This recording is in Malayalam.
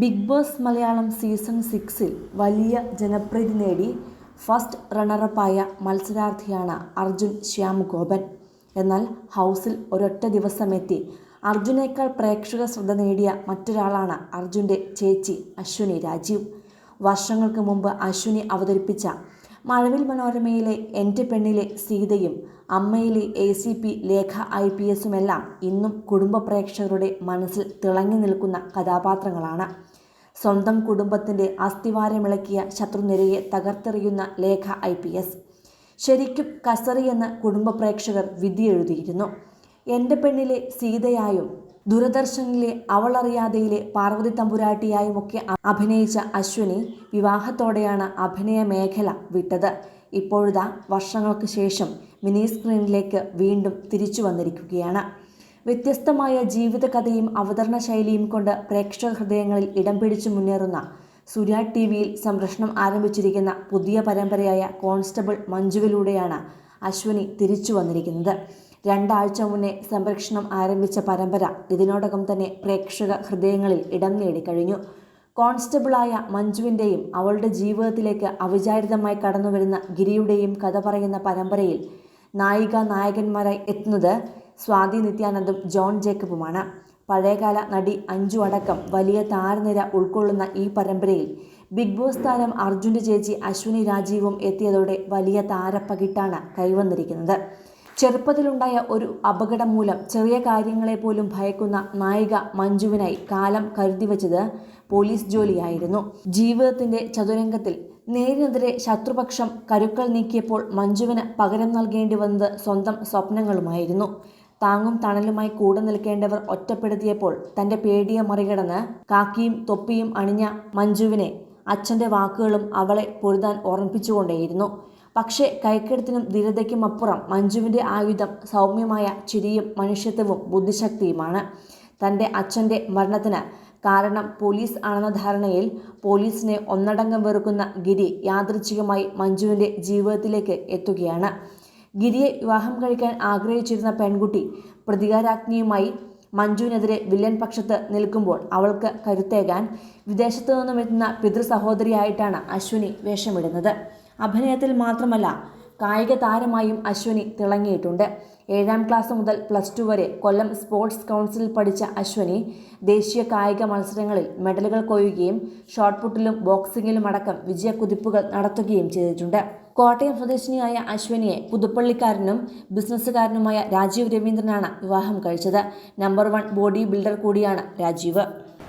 ബിഗ് ബോസ് മലയാളം സീസൺ സിക്സിൽ വലിയ ജനപ്രീതി നേടി ഫസ്റ്റ് റണ്ണറപ്പായ മത്സരാർത്ഥിയാണ് അർജുൻ ശ്യാംഗോപൻ. എന്നാൽ ഹൗസിൽ ഒരൊറ്റ ദിവസമെത്തി. അർജുനേക്കാൾ പ്രേക്ഷക ശ്രദ്ധ നേടിയ മറ്റൊരാളാണ് അർജുന്റെ ചേച്ചി അശ്വിനി രാജീവ്. വർഷങ്ങൾക്ക് മുമ്പ് അശ്വിനി അവതരിപ്പിച്ച മഴവിൽ മനോരമയിലെ എന്റെ പെണ്ണിലെ സീതയും അമ്മയിലെ A C P Lekha I P എസുമെല്ലാം ഇന്നും കുടുംബ പ്രേക്ഷകരുടെ മനസ്സിൽ തിളങ്ങി നിൽക്കുന്ന കഥാപാത്രങ്ങളാണ്. സ്വന്തം കുടുംബത്തിന്റെ അസ്ഥിവാരമിളക്കിയ ശത്രുനിരയെ തകർത്തെറിയുന്ന ലേഖ ഐ പി എസ് ശരിക്കും കസറിയെന്ന് കുടുംബ പ്രേക്ഷകർ വിധിയെഴുതിയിരുന്നു എന്റെ പെണ്ണിലെ സീതയായും ദൂരദർശനിലെ അവളറിയാതെയിലെ പാർവതി തമ്പുരാട്ടിയായുമൊക്കെ അഭിനയിച്ച അശ്വിനി വിവാഹത്തോടെയാണ് അഭിനയ മേഖല വിട്ടത്. ഇപ്പോഴിതാ വർഷങ്ങൾക്ക് ശേഷം മിനി സ്ക്രീനിലേക്ക് വീണ്ടും തിരിച്ചു വന്നിരിക്കുകയാണ്. വ്യത്യസ്തമായ ജീവിതകഥയും അവതരണ ശൈലിയും കൊണ്ട് പ്രേക്ഷക ഹൃദയങ്ങളിൽ ഇടം പിടിച്ചു മുന്നേറുന്ന സൂര്യ ടി വിയിൽ സംരക്ഷണം ആരംഭിച്ചിരിക്കുന്ന പുതിയ പരമ്പരയായ കോൺസ്റ്റബിൾ മഞ്ജുവിലൂടെയാണ് അശ്വിനി തിരിച്ചു വന്നിരിക്കുന്നത്. രണ്ടാഴ്ച മുന്നേ സംരക്ഷണം ആരംഭിച്ച പരമ്പര ഇതിനോടകം തന്നെ പ്രേക്ഷക ഹൃദയങ്ങളിൽ ഇടം നേടിക്കഴിഞ്ഞു കോൺസ്റ്റബിളായ മഞ്ജുവിന്റെയും അവളുടെ ജീവിതത്തിലേക്ക് അവിചാരിതമായി കടന്നുവരുന്ന ഗിരിയുടെയും കഥ പറയുന്ന പരമ്പരയിൽ നായിക നായകന്മാരായി എത്തുന്നത് സ്വാതി നിത്യാനന്ദും ജോൺ ജേക്കബുമാണ്. പഴയകാല നടി അഞ്ജു അടക്കം വലിയ താരനിര ഉൾക്കൊള്ളുന്ന ഈ പരമ്പരയിൽ ബിഗ് ബോസ് താരം അർജുന്റെ ചേച്ചി അശ്വിനി രാജീവും എത്തിയതോടെ വലിയ താരപ്പകിട്ടാണ് കൈവന്നിരിക്കുന്നത്. ചെറുപ്പത്തിലുണ്ടായ ഒരു അപകടം മൂലം ചെറിയ കാര്യങ്ങളെ പോലും ഭയക്കുന്ന നായിക മഞ്ജുവിനായി കാലം കരുതി വച്ചത് പോലീസ് ജോലിയായിരുന്നു. ജീവിതത്തിന്റെ ചതുരംഗത്തിൽ നേരിനെതിരെ ശത്രുപക്ഷം കരുക്കൾ നീക്കിയപ്പോൾ മഞ്ജുവിന് പകരം നൽകേണ്ടി വന്നത് സ്വന്തം സ്വപ്നങ്ങളുമായിരുന്നു. താങ്ങും തണലുമായി കൂടെ നിൽക്കേണ്ടവർ ഒറ്റപ്പെടുത്തിയപ്പോൾ തന്റെ പേടിയെ മറികടന്ന് കാക്കിയും തൊപ്പിയും അണിഞ്ഞ മഞ്ജുവിനെ അച്ഛന്റെ വാക്കുകളും അവളെ പൊരുതാൻ ഓർമ്മിപ്പിച്ചുകൊണ്ടേയിരുന്നു. പക്ഷേ കൈക്കെടുത്തിനും ധീരതയ്ക്കും അപ്പുറം മഞ്ജുവിന്റെ ആയുധം സൗമ്യമായ ചിരിയും മനുഷ്യത്വവും ബുദ്ധിശക്തിയുമാണ്. തന്റെ അച്ഛന്റെ മരണത്തിന് കാരണം പോലീസ് ആണെന്ന ധാരണയിൽ പോലീസിനെ ഒന്നടങ്കം വെറുക്കുന്ന ഗിരി യാദൃച്ഛികമായി മഞ്ജുവിന്റെ ജീവിതത്തിലേക്ക് എത്തുകയാണ്. ഗിരിയെ വിവാഹം കഴിക്കാൻ ആഗ്രഹിച്ചിരുന്ന പെൺകുട്ടി പ്രതികാരാജ്ഞിയുമായി മഞ്ജുവിനെതിരെ വില്ലൻ പക്ഷത്ത് നിൽക്കുമ്പോൾ അവൾക്ക് കരുത്തേകാൻ വിദേശത്തു നിന്നും എത്തുന്ന പിതൃ സഹോദരിയായിട്ടാണ് അശ്വിനി വേഷമിടുന്നത്. അഭിനയത്തിൽ മാത്രമല്ല കായിക താരമായും അശ്വനി തിളങ്ങിയിട്ടുണ്ട്. ഏഴാം ക്ലാസ് മുതൽ പ്ലസ് ടു വരെ കൊല്ലം സ്പോർട്സ് കൗൺസിലിൽ പഠിച്ച അശ്വനി ദേശീയ കായിക മത്സരങ്ങളിൽ മെഡലുകൾ കൊയ്യുകയും ഷോട്ട് പുട്ടിലും ബോക്സിംഗിലും അടക്കം വിജയക്കുതിപ്പുകൾ നടത്തുകയും ചെയ്തിട്ടുണ്ട്. കോട്ടയം സ്വദേശിനിയായ അശ്വിനിയെ പുതുപ്പള്ളിക്കാരനും ബിസിനസ്സുകാരനുമായ രാജീവ് രവീന്ദ്രനാണ് വിവാഹം കഴിച്ചത്. നമ്പർ വൺ ബോഡി ബിൽഡർ കൂടിയാണ് രാജീവ്.